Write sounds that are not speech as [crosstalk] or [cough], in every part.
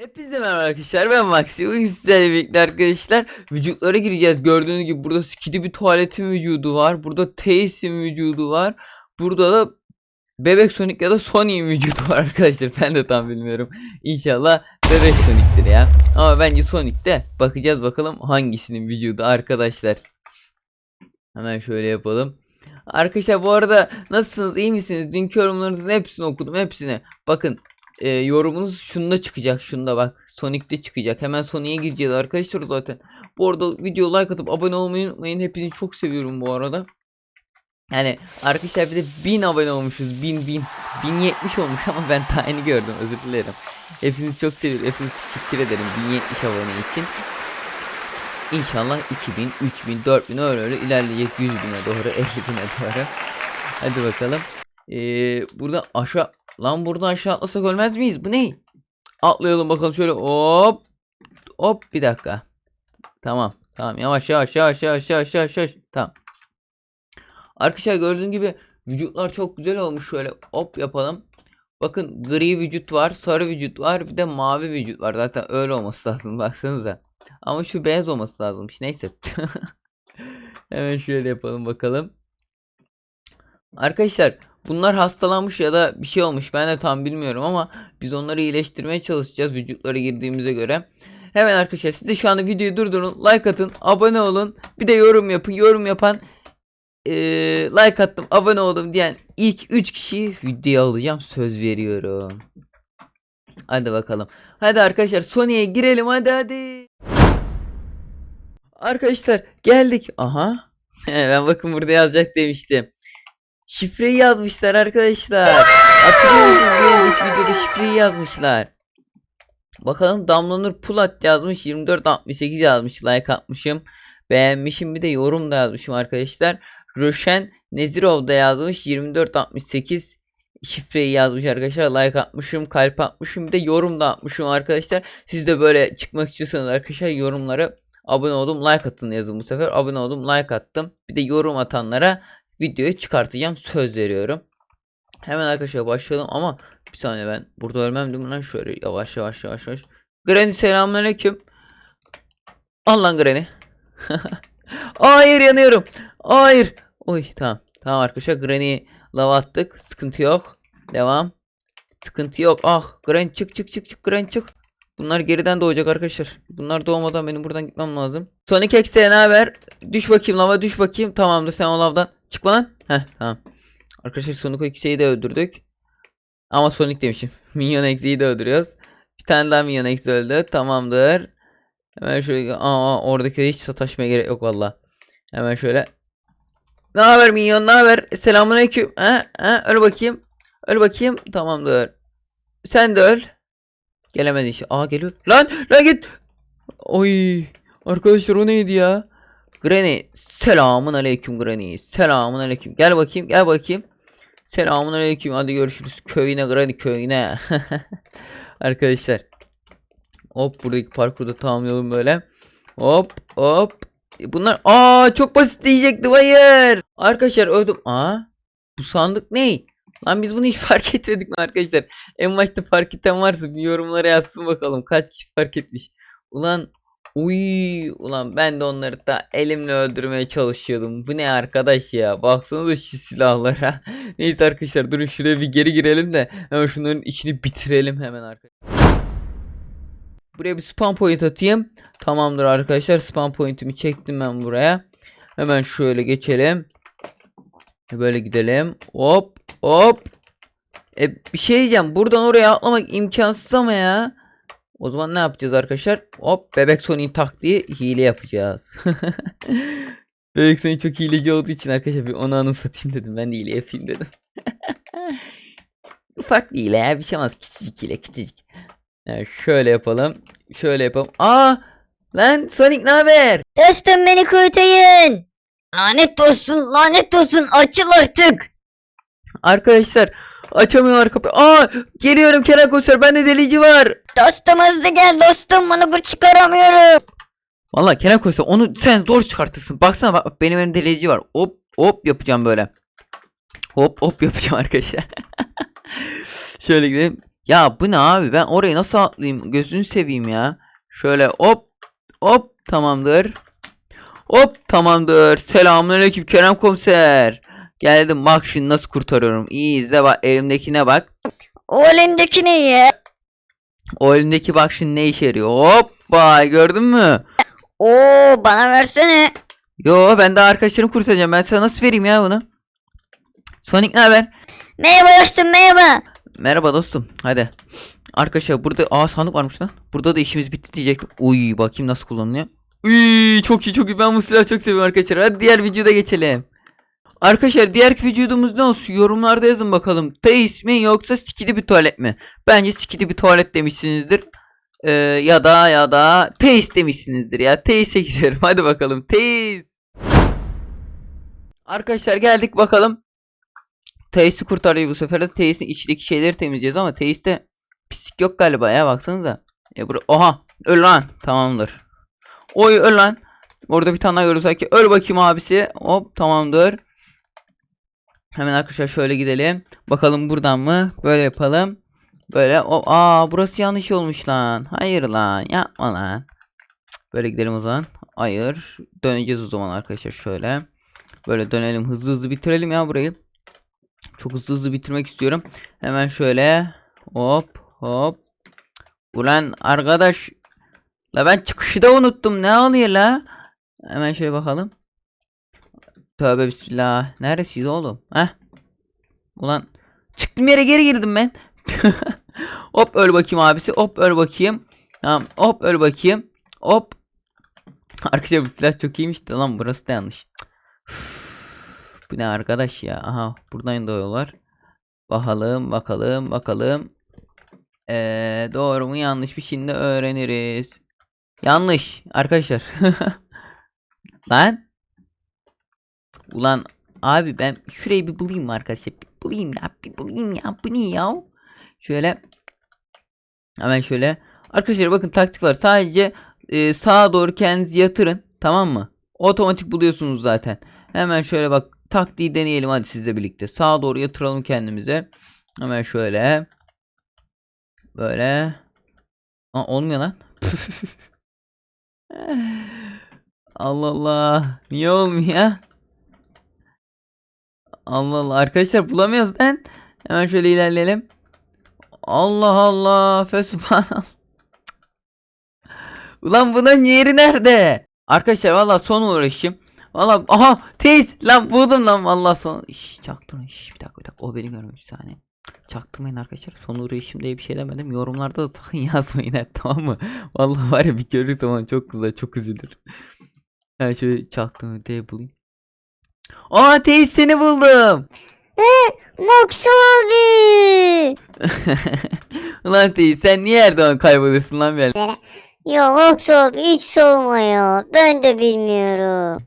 Hepinize merhaba arkadaşlar ben Maxi. Bugün sizlerle birlikte arkadaşlar vücutlara gireceğiz. Gördüğünüz gibi burada Skidi bir tuvaletin vücudu var burada Tace'in vücudu var burada da Bebek Sonic ya da Sonic'in vücudu var arkadaşlar. Ben de tam bilmiyorum. İnşallah Bebek Sonic'tir ya. Ama bence Sonic'te bakacağız bakalım hangisinin vücudu arkadaşlar. Hemen şöyle yapalım. Arkadaşlar bu arada nasılsınız iyi misiniz? Dünkü yorumlarınızın hepsini okudum hepsini. Bakın e, yorumunuz şunda çıkacak. Şunda bak. Sonic'te çıkacak. Hemen Sonic'e gireceğiz arkadaşlar zaten. Bu arada video like atıp abone olmayı unutmayın. Hepinizi çok seviyorum bu arada. Yani arkadaşlar bir de 1000 abone olmuşuz. 1000 1000 1070 olmuş ama ben tane gördüm. Özür dilerim. Hepinizi çok seviyorum. Hepinize teşekkür ederim 1070 abone için. İnşallah 2000, 3000, 4000 öyle öyle ilerleyecek 100 bine doğru 50 bine doğru. Hadi bakalım. Ee, burada aşağı Lan buradan aşağı atlasak ölmez miyiz? Bu ne? Atlayalım bakalım şöyle hop. Hop bir dakika. Tamam. Tamam yavaş yavaş yavaş yavaş yavaş yavaş yavaş. Tamam. Arkadaşlar gördüğünüz gibi vücutlar çok güzel olmuş. Şöyle hop yapalım. Bakın gri vücut var, sarı vücut var, bir de mavi vücut var. Zaten öyle olması lazım baksanıza. Ama şu beyaz olması lazımmış. Neyse. [laughs] Hemen şöyle yapalım bakalım. Arkadaşlar Bunlar hastalanmış ya da bir şey olmuş ben de tam bilmiyorum ama biz onları iyileştirmeye çalışacağız vücutlara girdiğimize göre. Hemen arkadaşlar siz de şu anda videoyu durdurun like atın abone olun bir de yorum yapın yorum yapan ee, like attım abone oldum diyen ilk 3 kişiyi videoya alacağım söz veriyorum. Hadi bakalım. Hadi arkadaşlar Sony'ye girelim hadi hadi. Arkadaşlar geldik. Aha. [laughs] ben bakın burada yazacak demiştim. Şifreyi yazmışlar arkadaşlar. Hatırlıyor videoda şifreyi yazmışlar. Bakalım Damlanur Pulat yazmış 2468 yazmış like atmışım. Beğenmişim bir de yorum da yazmışım arkadaşlar. Röşen Nezirov da yazmış 2468 şifreyi yazmış arkadaşlar like atmışım kalp atmışım bir de yorum da atmışım arkadaşlar. Siz de böyle çıkmak istiyorsanız arkadaşlar yorumlara abone oldum like atın yazın bu sefer abone oldum like attım. Bir de yorum atanlara videoyu çıkartacağım söz veriyorum. Hemen arkadaşlar başlayalım ama bir saniye ben burada ölmem değil mi lan şöyle yavaş yavaş yavaş yavaş. Granny selamünaleyküm. Al lan Granny. [laughs] Hayır yanıyorum. Hayır. Oy tamam. Tamam arkadaşlar Granny'yi lava attık. Sıkıntı yok. Devam. Sıkıntı yok. Ah Granny çık çık çık çık Granny çık. Bunlar geriden doğacak arkadaşlar. Bunlar doğmadan benim buradan gitmem lazım. Sonic X'e ne haber? Düş bakayım lava düş bakayım. Tamamdır sen o lavdan. Çıkma lan. Heh tamam. Arkadaşlar Sonic X'eyi de öldürdük. Ama Sonic demişim. [laughs] Minyon X'eyi de öldürüyoruz. Bir tane daha Minyon X öldü. Tamamdır. Hemen şöyle. Aa oradaki hiç sataşmaya gerek yok valla. Hemen şöyle. Ne haber Minyon ne haber? Selamünaleyküm. Ha ha öl bakayım. Öl bakayım. Tamamdır. Sen de öl. Gelemedi işte. Aa geliyor. Lan lan git. Oy. Arkadaşlar o neydi ya? Granny. Selamun aleyküm Granny. Selamun aleyküm. Gel bakayım. Gel bakayım. Selamun aleyküm. Hadi görüşürüz. Köyüne Granny köyüne. [laughs] Arkadaşlar. Hop buradaki parkurda tamamlayalım böyle. Hop hop. E, Bunlar aa çok basit diyecektim hayır. Arkadaşlar öldüm. Aa bu sandık ne? Lan biz bunu hiç [laughs] fark etmedik mi arkadaşlar? En başta fark eden varsa bir yorumlara yazsın bakalım kaç kişi fark etmiş. Ulan uy ulan ben de onları da elimle öldürmeye çalışıyordum. Bu ne arkadaş ya? Baksanıza şu silahlara. [laughs] Neyse arkadaşlar durun şuraya bir geri girelim de hemen şunların işini bitirelim hemen arkadaşlar. Buraya bir spam point atayım. Tamamdır arkadaşlar. Spam point'imi çektim ben buraya. Hemen şöyle geçelim. Böyle gidelim. Hop hop. E, bir şey diyeceğim. Buradan oraya atlamak imkansız ama ya. O zaman ne yapacağız arkadaşlar? Hop bebek Sonic taktiği hile yapacağız. [laughs] bebek Sonic çok hileci olduğu için arkadaşlar bir onu anımsatayım dedim. Ben de hile yapayım dedim. [laughs] Ufak bir hile ya bir şey olmaz. Küçücük hile küçücük. Yani şöyle yapalım. Şöyle yapalım. Aa! Lan Sonic ne haber? Dostum beni kurtarın. Lanet olsun lanet olsun açıl artık. Arkadaşlar açamıyorlar kapıyı. Aa! Geliyorum Kenan Komiser. Bende delici var. Dostum hızlı gel dostum bunu bu çıkaramıyorum. Valla Kenan Komiser onu sen zor çıkartırsın. Baksana bak benim elimde delici var. Hop hop yapacağım böyle. Hop hop yapacağım arkadaşlar. [laughs] Şöyle gidelim. Ya bu ne abi? Ben orayı nasıl atlayayım? Gözünü seveyim ya. Şöyle hop hop tamamdır. Hop tamamdır. Selamünaleyküm Kerem komiser. Geldim bak şimdi nasıl kurtarıyorum. İyi izle bak elimdekine bak. O elindeki ne ya? O elimdeki bak şimdi ne işe yarıyor. Hoppa gördün mü? Oo bana versene. Yo ben de arkadaşlarımı kurtaracağım. Ben sana nasıl vereyim ya bunu? Sonic ne haber? Merhaba dostum merhaba. Merhaba dostum. Hadi. Arkadaşlar burada aa sandık varmış lan. Burada da işimiz bitti diyecektim. Uy bakayım nasıl kullanılıyor. Uy çok iyi çok iyi. Ben bu silahı çok seviyorum arkadaşlar. Hadi diğer videoda geçelim. Arkadaşlar diğer vücudumuz ne olsun? Yorumlarda yazın bakalım. Teis mi yoksa sikidi bir tuvalet mi? Bence sikidi bir tuvalet demişsinizdir. Ee, ya da ya da teis demişsinizdir ya. Teis'e [laughs] gidelim. Hadi bakalım. Teis. Arkadaşlar geldik bakalım. Teis'i kurtarıyor bu sefer de Teis'in içindeki şeyleri temizleyeceğiz ama Teis'te pislik yok galiba ya baksanıza. Ya bura oha öl lan tamamdır. Oy öl lan. Orada bir tane daha görüyoruz sanki. Öl bakayım abisi. Hop tamamdır. Hemen arkadaşlar şöyle gidelim. Bakalım buradan mı? Böyle yapalım. Böyle o aa burası yanlış olmuş lan. Hayır lan yapma lan. Böyle gidelim o zaman. Hayır. Döneceğiz o zaman arkadaşlar şöyle. Böyle dönelim hızlı hızlı bitirelim ya burayı. Çok hızlı hızlı bitirmek istiyorum. Hemen şöyle hop hop. Ulan arkadaş la ben çıkışı da unuttum. Ne oluyor la? Hemen şöyle bakalım. Tövbe bismillah. Neresiyiz oğlum? Heh. Ulan çıktım yere geri girdim ben. [laughs] hop öl bakayım abisi. Hop öl bakayım. Tamam. Hop öl bakayım. Hop. [laughs] Arkadaşlar bu silah çok iyiymiş de lan burası da yanlış. Bu ne arkadaş ya? Aha buradan doğuyorlar. Bakalım bakalım bakalım. Ee, doğru mu yanlış mı şimdi öğreniriz. Yanlış arkadaşlar. [laughs] Lan. Ulan abi ben şurayı bir bulayım mı arkadaşlar? Bir bulayım ya bir bulayım ya bu ne ya? Şöyle. Hemen şöyle. Arkadaşlar bakın taktik var. Sadece e, sağa doğru kendinizi yatırın. Tamam mı? Otomatik buluyorsunuz zaten. Hemen şöyle bak taktiği deneyelim hadi sizle birlikte. Sağa doğru yatıralım kendimize. Hemen şöyle. Böyle. Aa, olmuyor lan. [laughs] Allah Allah. Niye olmuyor? Allah Allah. Arkadaşlar bulamıyoruz lan. Hemen şöyle ilerleyelim. Allah Allah. Fesubhanallah. Ulan bunun yeri nerede? Arkadaşlar valla son uğraşım. Valla aha teyz lan buldum lan valla son. Şş, çaktım. Şş, bir dakika bir dakika o beni görmüş bir saniye. Çaktırmayın arkadaşlar. Son uğraşım diye bir şey demedim. Yorumlarda da sakın [laughs] yazmayın ha, tamam mı? Vallahi var ya bir görürse zaman çok kızar çok üzülür. Ben şöyle çaktım diye bulayım. Aa teyze seni buldum. Max abi. [laughs] Ulan teyze sen niye her zaman kayboluyorsun lan böyle? Ya Max abi hiç sorma ya. Ben de bilmiyorum.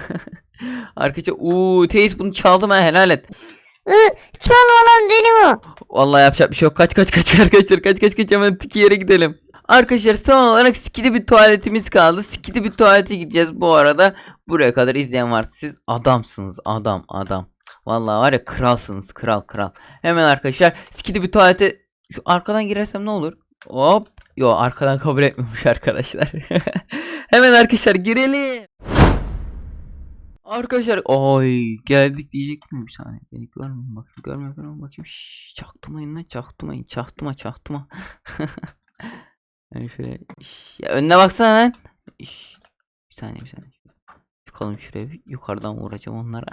[laughs] Arkadaşlar uuu teyze bunu çaldım ha helal et. Çalma lan benim o. Vallahi yapacak bir şey yok. Kaç kaç kaç arkadaşlar kaç kaç kaç hemen tiki yere gidelim. Arkadaşlar son olarak skidi bir tuvaletimiz kaldı. Skidi bir tuvalete gideceğiz bu arada. Buraya kadar izleyen varsa siz adamsınız adam adam. Vallahi var ya kralsınız kral kral. Hemen arkadaşlar skidi bir tuvalete şu arkadan girersem ne olur? Hop. Yo arkadan kabul etmiyormuş arkadaşlar. [laughs] Hemen arkadaşlar girelim. Arkadaşlar ay geldik diyecek mi bir saniye beni görmüyor bak görmüyor görmüyor bakayım Şşş, çaktırmayın lan çaktırmayın çaktıma çaktıma [laughs] yani şöyle şş, ya önüne baksana lan. Şş, bir saniye bir saniye. Çıkalım şuraya yukarıdan vuracağım onlara. [laughs]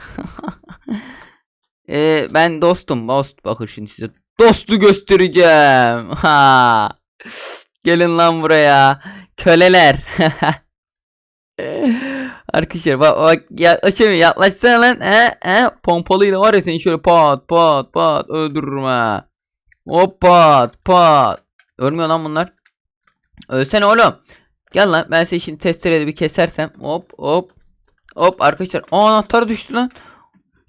Ee, ben dostum. Dost bakın şimdi size. Dostu göstereceğim. [laughs] Ha. Gelin lan buraya. Köleler. [laughs] Arkadaşlar bak bak ya aşağı yaklaşsana lan. He he? Pompalıyla var ya seni şöyle pat pat pat öldürürüm ha. Hop pat pat. Ölmüyor lan bunlar. Ölsene oğlum. Gel lan ben seni şimdi testereyle bir kesersem hop hop hop arkadaşlar Aa, anahtar düştü lan.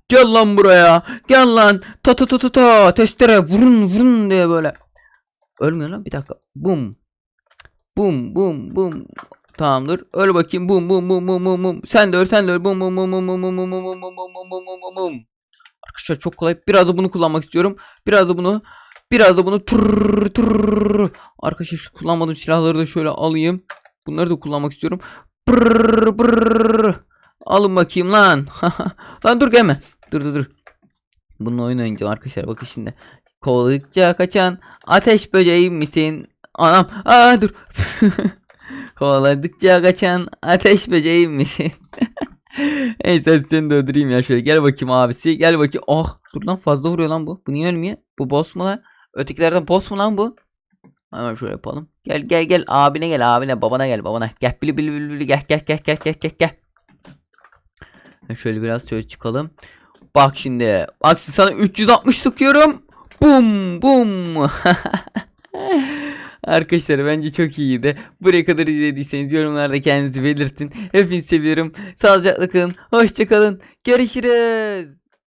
Gel lan buraya. Gel lan. Ta ta ta ta ta testere vurun vurun diye böyle. Ölmüyor lan bir dakika. Bum. Bum bum bum. Tamamdır. Öl bakayım. Bum bum bum bum bum bum. Sen de öl sen de öl. Bum bum bum bum bum bum bum bum bum bum bum bum bum bum. Arkadaşlar çok kolay. Biraz da bunu kullanmak istiyorum. Biraz da bunu. Biraz da bunu tırrrr tırrrr. Arkadaşlar şu kullanmadığım silahları da şöyle alayım. Bunları da kullanmak istiyorum. Brrr, brrr. Alın bakayım lan. [laughs] lan dur gelme. Dur dur dur. Bununla oyun oynayacağım arkadaşlar. Bakın şimdi. Kovaladıkça kaçan ateş böceği misin? Anam. Aa dur. [laughs] Kovaladıkça kaçan ateş böceği misin? [laughs] Ey sen seni de öldüreyim ya şöyle. Gel bakayım abisi. Gel bakayım. Oh. Dur lan fazla vuruyor lan bu. Bu niye ölmüyor? Bu boss mu lan? Ötekilerden boss mu lan bu? Hemen şöyle yapalım. Gel gel gel abine gel abine babana gel babana. Gel bili bili bili bili gel gel gel gel gel gel gel. Şöyle biraz şöyle çıkalım. Bak şimdi. Bak sana 360 sıkıyorum. Bum bum. [laughs] Arkadaşlar bence çok iyiydi. Buraya kadar izlediyseniz yorumlarda kendinizi belirtin. Hepinizi seviyorum. Sağlıcakla kalın. Hoşçakalın. Görüşürüz.